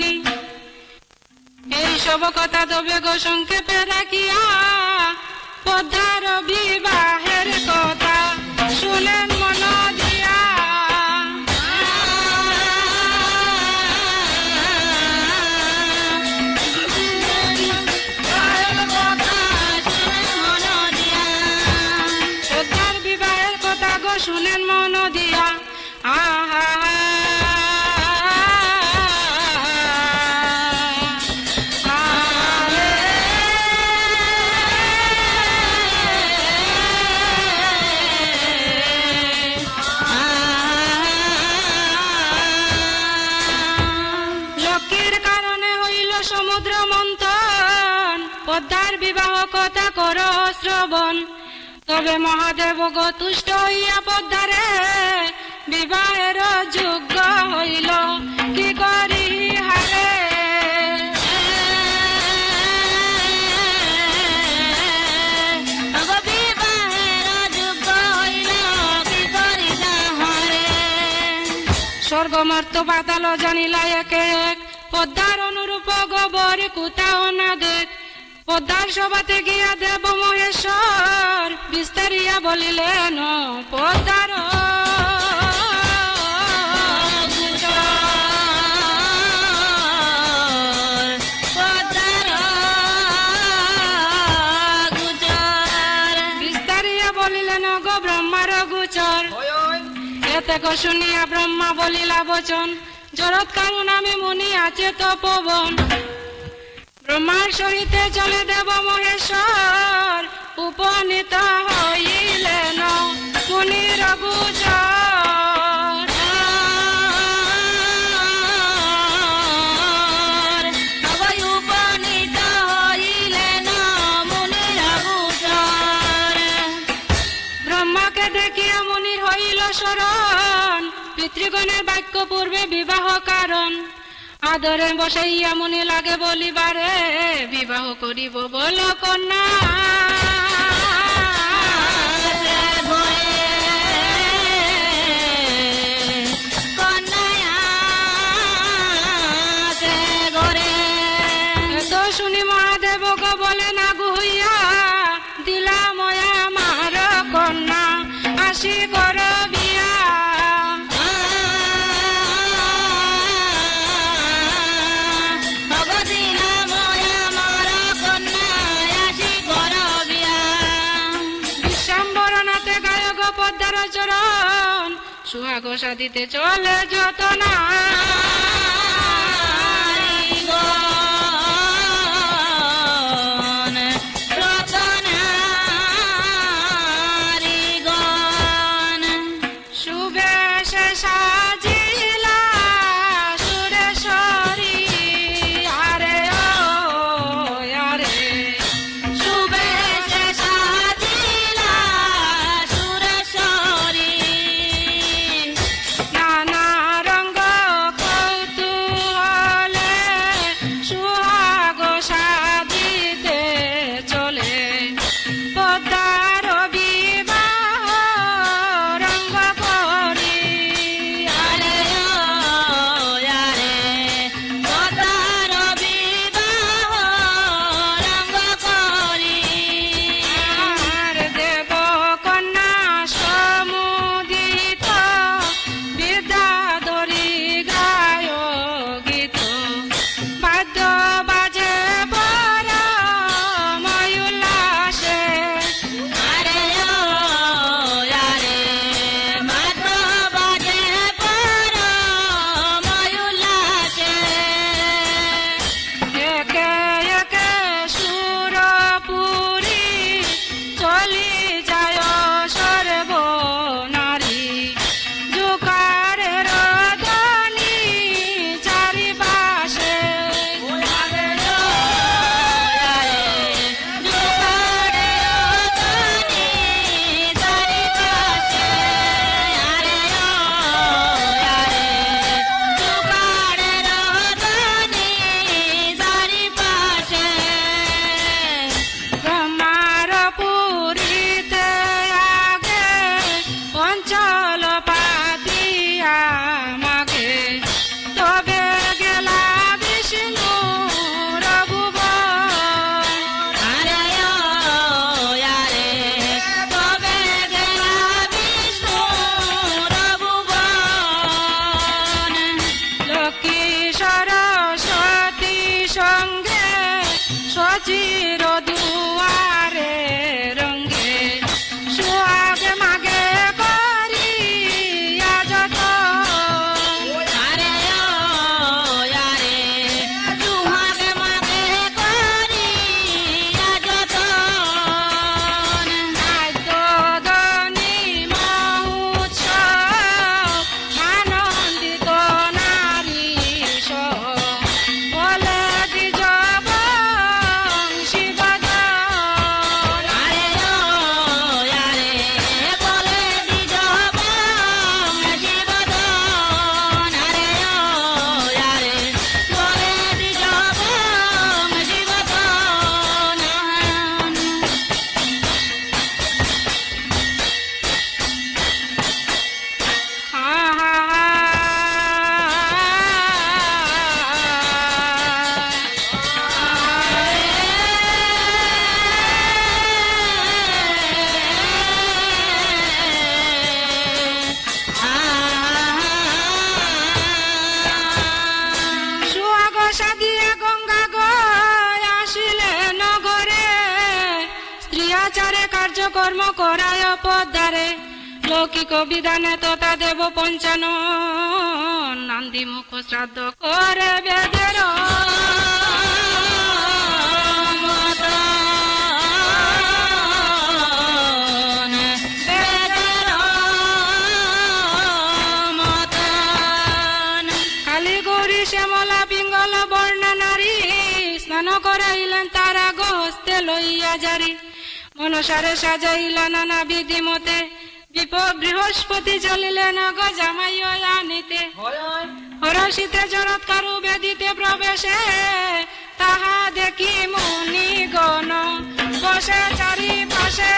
দায়নি এই সব কথা তবে গো সংক্ষেপে রাখিয়া পদ্মার বিবাহের শ্রবণ। তবে মহাদেব গো, তুষ্ট হইয়া পদ্মারে বিবাহের যোগ্য হইল। কি করি হারে স্বর্গমর্ত পাতাল জানিলা এক এক পদ্মার অনুরূপ গোবর কুতাও না দেখ পদ্মার সভাতে গিয়া দেব মহেশ্বর বিস্তারিয়া বলিলেন পদ্মার শুনিয়া ব্রহ্মা বলিলা বচন জরৎ কারণ আমি মুনি আছে তো ব্রহ্মার সরিতে চলে দেব মহেশ্বর, উপনীত হইলেন মুনির হইল শরণ পিতৃগণের বাক্য পূর্বে বিবাহ কারণ। আদরে বসাইয়া মনে লাগে বলিবারে বিবাহ করিব বল কন্যা। শুনি মহাদেব সুহাগ সাদিতে চলে যত না। বিধানে তোতা দেব পঞ্চান নান্দি মুখ শ্রাদ্ধ করে বেদের শ্যামলা তারা গোস্তে লইয়া জারি অনুসারে সাজাইলা নানা বিধি মতে বৃহস্পতি চলিলেন গজামাইয়ানিতে হরসিতে চরৎকারু বেদিতে প্রবেশে তাহা দেখি মুনি গণ বসে চারিপাশে।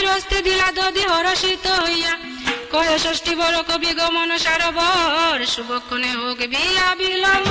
তাহার হস্তে দিলা দধি হরষিত হইয়া। কয় ষষ্ঠী বড় কবি গমন সারবর শুভক্ষণে হোক বিয়া বিলম্ব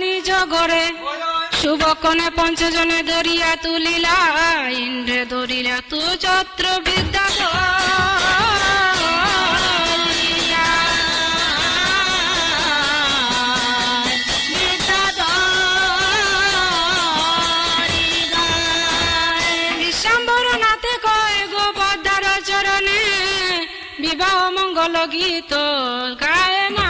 নিজ গড়ে শুভকণে পঞ্চজনে দরিয়া তুলিলা, ইন্দ্রে দরিলা তু চত্র বিদ্যা বিবাহ মঙ্গল গীত গায় না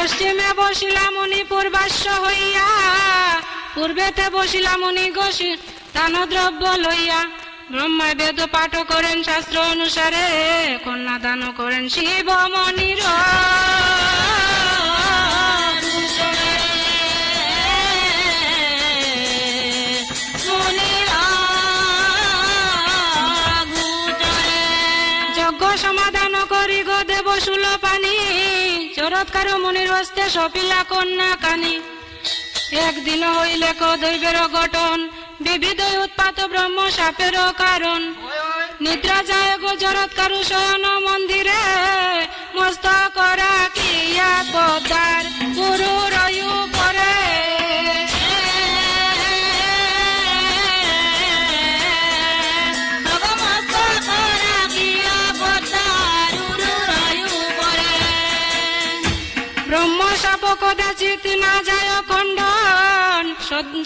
পশ্চিমে বসিলাম উনি পূর্বাশ্ব হইয়া, পূর্বেতে উনি মুনি তান দ্রব্য লইয়া। ব্রহ্মা বেদ পাঠ করেন, শাস্ত্র অনুসারে কন্যা দান করেন শিব মনির সমাধান করি গো দেব সুলভ জরৎকার মনির হস্তে সপিলা কন্যা কানি। একদিন হইলে কদৈবের গঠন বিবিধ উৎপাত ব্রহ্ম সাপের কারণ। নিদ্রা যায় গো জরৎকারু শয়ন মন্দিরে মস্ত করা কিয়া পদার গুরু রয়ু পরে।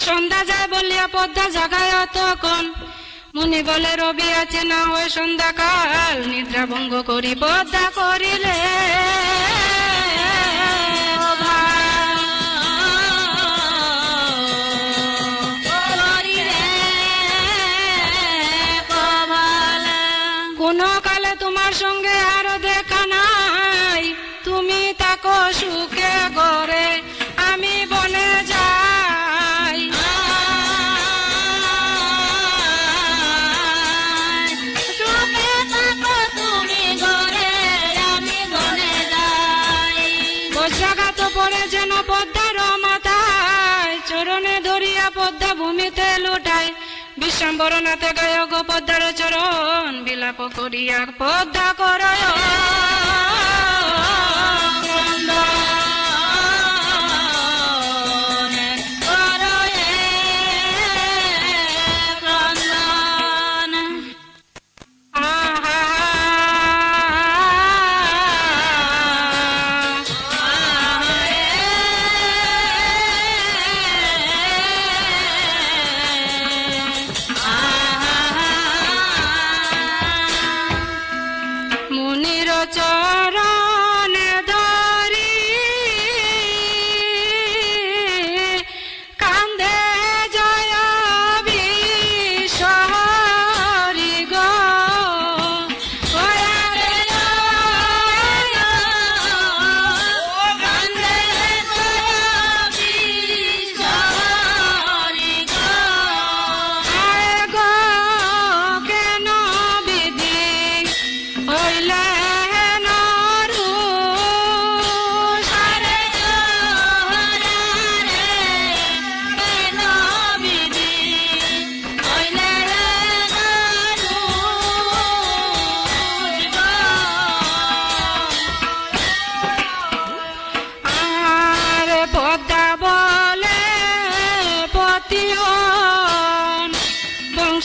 সন্ধ্যা যায় বলিয়া পদ্মা জাগায় তখন মুনি বলে, রবি আছে না হয় সন্ধ্যাকাল। নিদ্রা ভঙ্গ করি, পদ্মা করিলে। বিশ্বাম্বরনাথে গায় গো পদ্মার চরণ বিলাপ করিয়া পদ্মা করয়।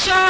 sunshine.